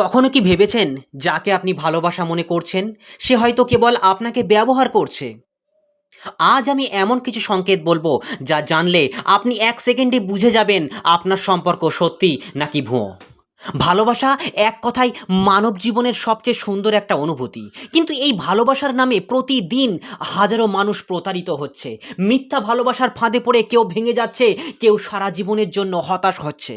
কখনো কি ভেবেছেন যাকে আপনি ভালোবাসা মনে করছেন, সে হয়তো কেবল আপনাকে ব্যবহার করছে? আজ আমি এমন কিছু সংকেত বলব যা জানলে আপনি এক সেকেন্ডে বুঝে যাবেন আপনার সম্পর্ক সত্যি নাকি ভুয়ো। ভালোবাসা এক কথায় মানব জীবনের সবচেয়ে সুন্দর একটা অনুভূতি। কিন্তু এই ভালোবাসার নামে প্রতিদিন হাজারো মানুষ প্রতারিত হচ্ছে। মিথ্যা ভালোবাসার ফাঁদে পড়ে কেউ ভেঙে যাচ্ছে, কেউ সারা জীবনের জন্য হতাশ হচ্ছে।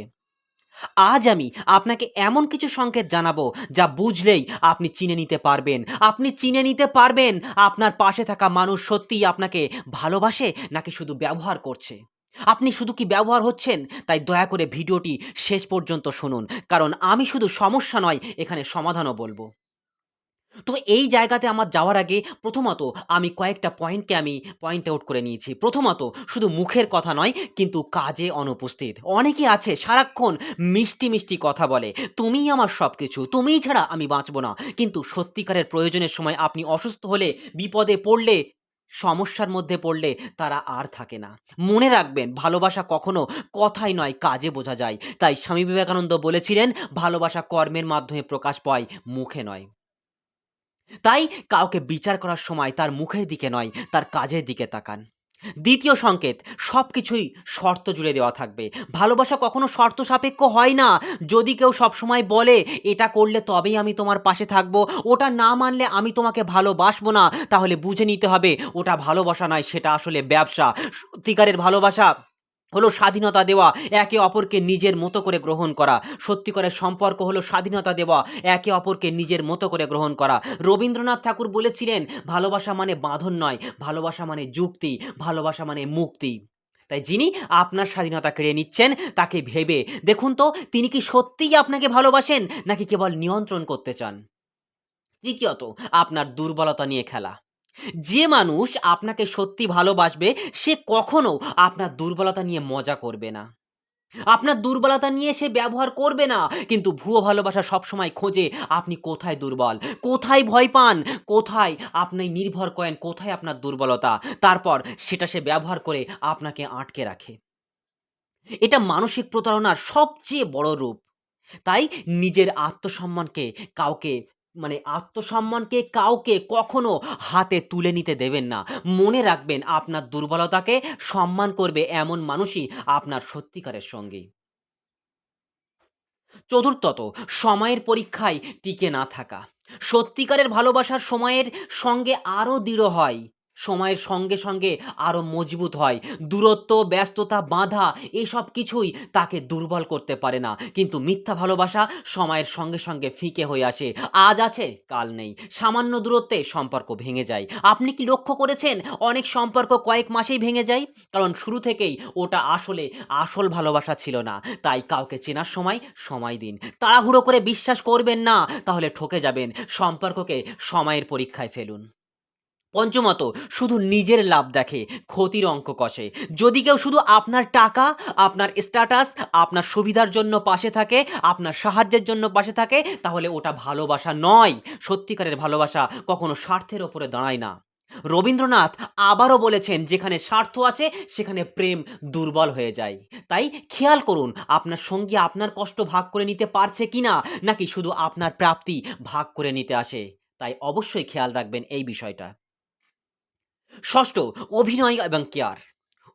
আজ আমি আপনাকে এমন কিছু সংকেত জানাব যা বুঝলেই আপনি চিনে নিতে পারবেন। আপনি চিনে নিতে পারবেন আপনার পাশে থাকা মানুষ সত্যিই আপনাকে ভালোবাসে নাকি শুধু ব্যবহার করছে? আপনি শুধু কি ব্যবহার হচ্ছেন? তাই দয়া করে ভিডিওটি শেষ পর্যন্ত শুনুন, কারণ আমি শুধু সমস্যা নয়, এখানে সমাধানও বলব। তো এই জায়গাতে আমার যাওয়ার আগে প্রথমত আমি কয়েকটা পয়েন্টকে আমি পয়েন্ট আউট করে নিয়েছি। প্রথমত শুধু মুখের কথা নয়, কিন্তু কাজে অনুপস্থিত। অনেকে আছে সারাক্ষণ মিষ্টি মিষ্টি কথা বলে, তুমিই আমার সব কিছু তুমিই ছাড়া আমি বাঁচব না। কিন্তু সত্যিকারের প্রয়োজনের সময় আপনি অসুস্থ হলে, বিপদে পড়লে, সমস্যার মধ্যে পড়লে তারা আর থাকে না। মনে রাখবেন, ভালোবাসা কখনো কথাই নয়, কাজে বোঝা যায়। তাই স্বামী বিবেকানন্দ বলেছিলেন, ভালোবাসা কর্মের মাধ্যমে প্রকাশ পায়, মুখে নয়। তাই কাউকে বিচার করার সময় তার মুখের দিকে নয়, তার কাজের দিকে তাকান। দ্বিতীয় সংকেত সব কিছুই শর্ত জুড়ে দেওয়া থাকবে। ভালোবাসা কখনো শর্ত সাপেক্ষ হয় না। যদি কেউ সবসময় বলে, এটা করলে তবেই আমি তোমার পাশে থাকব, ওটা না মানলে আমি তোমাকে ভালোবাসবো না, তাহলে বুঝে নিতে হবে, ওটা ভালোবাসা নয়, সেটা আসলে ব্যবসা। সত্যিকারের ভালোবাসা হলো স্বাধীনতা দেওয়া, একে অপরকে নিজের মতো করে গ্রহণ করা। সত্যিকারের সম্পর্ক হলো স্বাধীনতা দেওয়া, একে অপরকে নিজের মতো করে গ্রহণ করা। রবীন্দ্রনাথ ঠাকুর বলেছিলেন, ভালোবাসা মানে বাঁধন নয়, ভালোবাসা মানে যুক্তি, ভালোবাসা মানে মুক্তি। তাই যিনি আপনার স্বাধীনতা কেড়ে নিচ্ছেন, তাকে ভেবে দেখুন তো, তিনি কি সত্যিই আপনাকে ভালোবাসেন, নাকি কেবল নিয়ন্ত্রণ করতে চান? তৃতীয়ত, আপনার দুর্বলতা নিয়ে খেলা। যে মানুষ আপনাকে সত্যি ভালোবাসবে, সে কখনো আপনার দুর্বলতা নিয়ে মজা করবে না। আপনার দুর্বলতা নিয়ে সে ব্যবহার করবে না, কিন্তু ভুয়ো ভালোবাসা সবসময় খোঁজে আপনি কোথায় দুর্বল, কোথায় ভয় পান, কোথায় আপনি নির্ভর করেন, কোথায় আপনার দুর্বলতা, তারপর সেটা সে ব্যবহার করে আপনাকে আটকে রাখে। এটা মানসিক প্রতারণার সবচেয়ে বড় রূপ। তাই নিজের আত্মসম্মানকে কাউকে মানে আত্মসম্মানকে কাউকে কখনো হাতে তুলে নিতে দেবেন না। মনে রাখবেন, আপনার দুর্বলতাকে সম্মান করবে এমন মানুষই আপনার সত্যিকারের সঙ্গী। চতুর্থত, সময়ের পরীক্ষায় টিকে না থাকা। সত্যিকারের ভালোবাসার সময়ের সঙ্গে আরও দৃঢ় হয়। সময়ের সঙ্গে সঙ্গে আরও মজবুত হয়। দূরত্ব, ব্যস্ততা, বাধা, এসব কিছুই তাকে দুর্বল করতে পারে না। কিন্তু মিথ্যা ভালোবাসা সময়ের সঙ্গে সঙ্গে ফিকে হয়ে আসে। আজ আছে, কাল নেই। সামান্য দূরত্বে সম্পর্ক ভেঙে যায়। আপনি কি লক্ষ্য করেছেন? অনেক সম্পর্ক কয়েক মাসেই ভেঙে যায়। কারণ শুরু থেকেই ওটা আসলে আসল ভালোবাসা ছিল না। তাই কাউকে চেনার সময় সময় দিন। তাড়াহুড়ো করে বিশ্বাস করবেন না, তাহলে ঠকে যাবেন। সম্পর্ককে সময়ের পরীক্ষায় ফেলুন। পঞ্চমত, শুধু নিজের লাভ দেখে, ক্ষতির অঙ্ক কষে। যদি কেউ শুধু আপনার টাকা, আপনার স্ট্যাটাস আপনার সুবিধার জন্য পাশে থাকে, আপনার সাহায্যের জন্য পাশে থাকে, তাহলে ওটা ভালোবাসা নয়। সত্যিকারের ভালোবাসা কখনো স্বার্থের ওপরে দাঁড়ায় না। রবীন্দ্রনাথ আবারও বলেছেন, যেখানে স্বার্থ আছে, সেখানে প্রেম দুর্বল হয়ে যায়। তাই খেয়াল করুন, আপনার সঙ্গী আপনার কষ্ট ভাগ করে নিতে পারছে কি না নাকি শুধু আপনার প্রাপ্তি ভাগ করে নিতে আসে। তাই অবশ্যই খেয়াল রাখবেন এই বিষয়টা। ষষ্ঠ, অভিনয় এবং কেয়ার।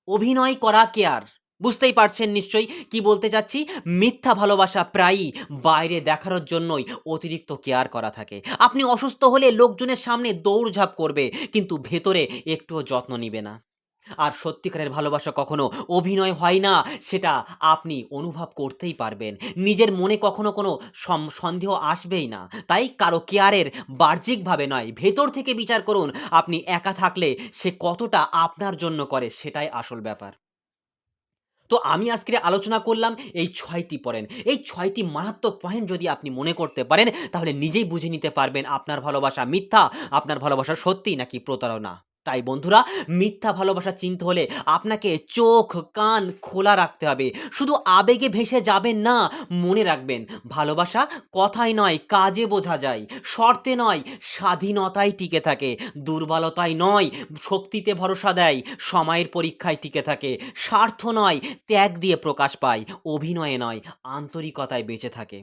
অভিনয় করা কেয়ার। বুঝতেই পারছেন নিশ্চয়ই কি বলতে চাচ্ছি? মিথ্যা ভালোবাসা প্রায়ই বাইরে দেখানোর জন্যই অতিরিক্ত কেয়ার করা থাকে। আপনি অসুস্থ হলে লোকজনের সামনে দৌড়ঝাঁপ করবে, কিন্তু ভেতরে একটুও যত্ন নিবে না। আর সত্যিকারের ভালোবাসা কখনো অভিনয় হয় না, সেটা আপনি অনুভব করতেই পারবেন। নিজের মনে কখনো কোনো সন্দেহ আসবেই না। তাই কারও কেয়ারের বাহ্যিকভাবে নয়, ভেতর থেকে বিচার করুন আপনি একা থাকলে সে কতটা আপনার জন্য করে, সেটাই আসল ব্যাপার। তো আমি আজকে আলোচনা করলাম এই ছয়টি পয়েন্ট। এই ছয়টি মারাত্মক পয়েন্ট যদি আপনি মনে করতে পারেন, তাহলে নিজেই বুঝে নিতে পারবেন আপনার ভালোবাসা মিথ্যা, আপনার ভালোবাসা সত্যি নাকি প্রতারণা। তাই বন্ধুরা, মিথ্যা ভালোবাসা চিনতে হলে আপনাকে চোখ, কান খোলা রাখতে হবে। শুধু আবেগে ভেসে যাবেন না, মনে রাখবেন, ভালোবাসা কথায় নয়, কাজে বোঝা যায়। শর্তে নয় স্বাধীনতায় টিকে থাকে। দুর্বলতায় নয়, শক্তিতে ভরসা দেয়, সময়ের পরীক্ষায় টিকে থাকে। স্বার্থ নয়, ত্যাগ দিয়ে প্রকাশ পায়। অভিনয়ে নয়, আন্তরিকতায় বেঁচে থাকে।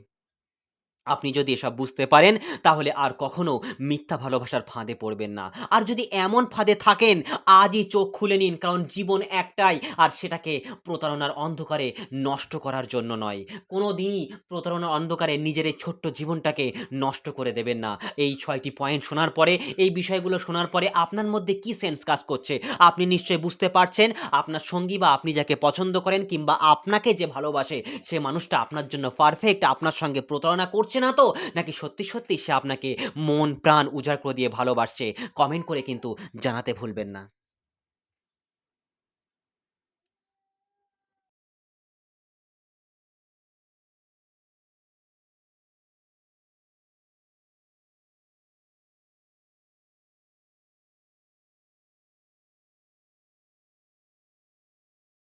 আপনি যদি এসব বুঝতে পারেন তাহলে আর কখনো মিথ্যা ভালোবাসার ফাঁদে পড়বেন না। আর যদি এমন ফাঁদে থাকেন আজই চোখ খুলে নিন কারণ জীবন একটাই আর সেটাকে প্রতারণার অন্ধকারে নষ্ট করার জন্য নয়। কোনো দিনই প্রতারণার অন্ধকারে নিজের এই ছোট্ট জীবনটাকে নষ্ট করে দেবেন না। এই ছয়টি পয়েন্ট শোনার পরে, এই বিষয়গুলো শোনার পরে আপনার মধ্যে কি সেন্স কাজ করছে? আপনি নিশ্চয়ই বুঝতে পারছেন আপনার সঙ্গী বা আপনি যাকে পছন্দ করেন কিংবা আপনাকে যে ভালোবাসে সে মানুষটা আপনার জন্য পারফেক্ট আপনার সঙ্গে প্রতারণা করছে না তো? নাকি সত্যি, সত্যি সে আপনাকে মন প্রাণ উজাড় করে দিয়ে ভালোবাসছে? কমেন্ট করে কিন্তু জানাতে ভুলবেন না।